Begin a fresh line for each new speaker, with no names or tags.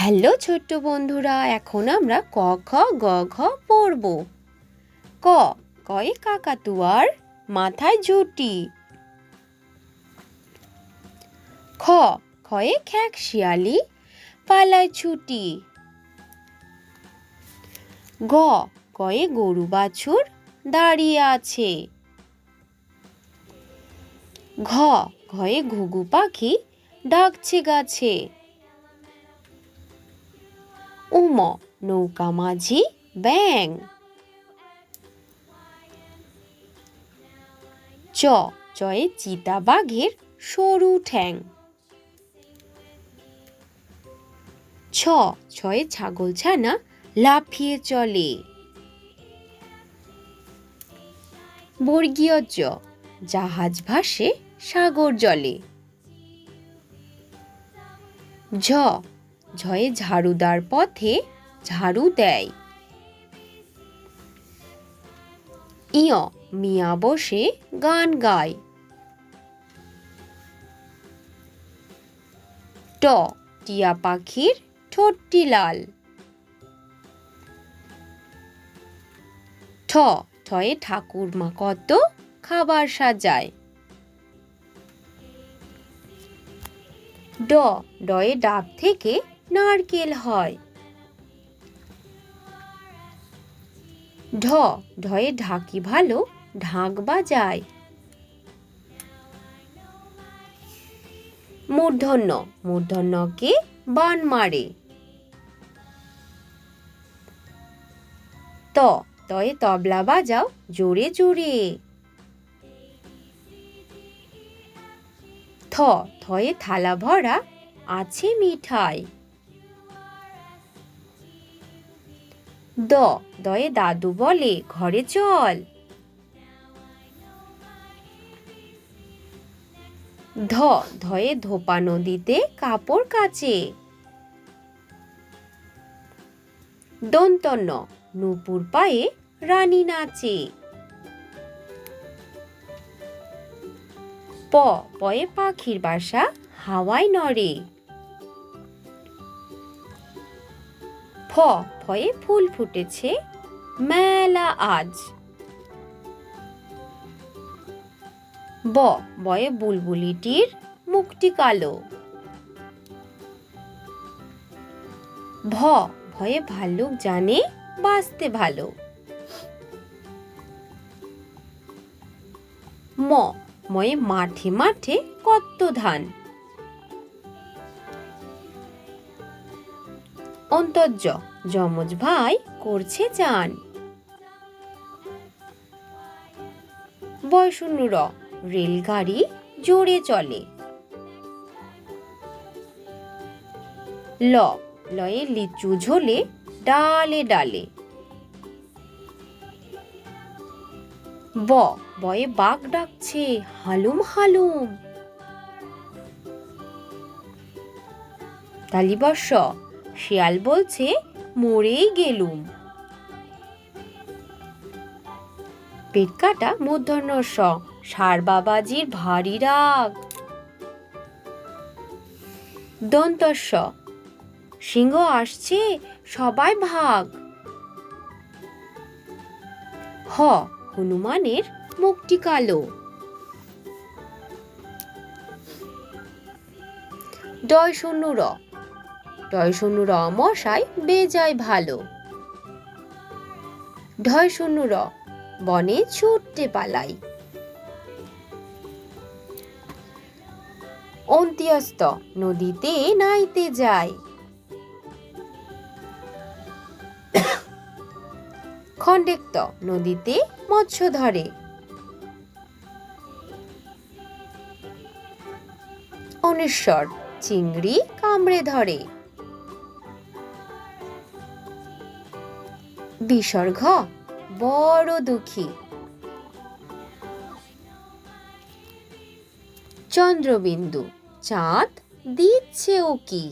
Hello ছোট্ট বন্ধুরা, এখন আমরা ক খ গ, ঘ পড়ব। ক, কয়ে কাকাতুয়ার মাথায় ঝুটি। খ খয়ে খ্যাক শিয়ালি পালায় ছুটি। গ, কয়ে গরু বাছুর দাঁড়িয়ে আছে। ঘ ঘয়ে ঘুঘু পাখি ডাকছে গাছে। উম, নৌকা মাঝি, ব্যাং। চ চয়ে চিতা বাঘের সরু ঠ্যাং। ছ, ছয়ে ছাগল ছানা লাফিয়ে চলে। বর্গীয় জ, জাহাজ ভাসে সাগর জলে। ঝ ঝয়ে ঝাড়ুদার পথে ঝাড়ু দেয়। ইয়, মিয়া বসে গান গায়। ট, টিয়া পাখির ঠোঁটটি লাল। ঠ ঠয়ে ঠাকুরমা কত খাবার সাজায়। ড, ডয়ে ডাব থেকে নারকেল হয়। ঢ, ঢয়ে ঢাকি ভালো, ঢাক বাজায়। মূর্ধন্য, মূর্ধন্যকে বান মারে। ত, তয়ে তবলা বাজাও, জোরে জোরে। থ, থয়ে থালা ভরা, আছে মিঠাই। দ দয়ে দাদু বলে, ঘরে চল। ধ, ধয়ে ধোপা নদীতে কাপড় কাচে। দন্তন্য, নূপুর পায়ে রানী নাচে। প, পয়ে পাখির বাসা হাওয়ায় নড়ে। ফয়ে ফুল ফুটেছে মেলা আজ। ব, বয়ে বুলবুলিটির মুখটি কালো। ভ, ভয়ে ভাল্লুক জানে বাঁচতে ভালো। ম, ময়ে মাঠে মাঠে কত ধান। অন্তর্য যমজ ভাই করছে চান। বয়শূন্য র, রেলগাড়ি জোরে চলে। ল, লয়ে লিচু ঝোলে, ডালে ডালে। ব, বয়ে বাঘ ডাকছে, হালুম হালুম। তালিবর্ষ, শিয়াল বলছে মরেই গেলুম। পেটকাটা মূর্ধন্য স সার বাবাজির ভারী রাগ। দন্তস্ব সিংহ আসছে, সবাই ভাগ। হ, হনুমানের মুখটি কালো। ডয় শূন্য র ডয় শূন্য র মশাই, বেজায় ভালো। ঢয় র বনে ছুটতে পালাই। অন্ত্যস্ত, নদীতে নাইতে যায়। খণ্ডেক্ত, নদীতে মৎস্য ধরে। অনেশ্বর, চিংড়ি কামড়ে ধরে। বিসর্গ বড় দুঃখী। চন্দ্রবিন্দু চাঁদ দিচ্ছে ও কি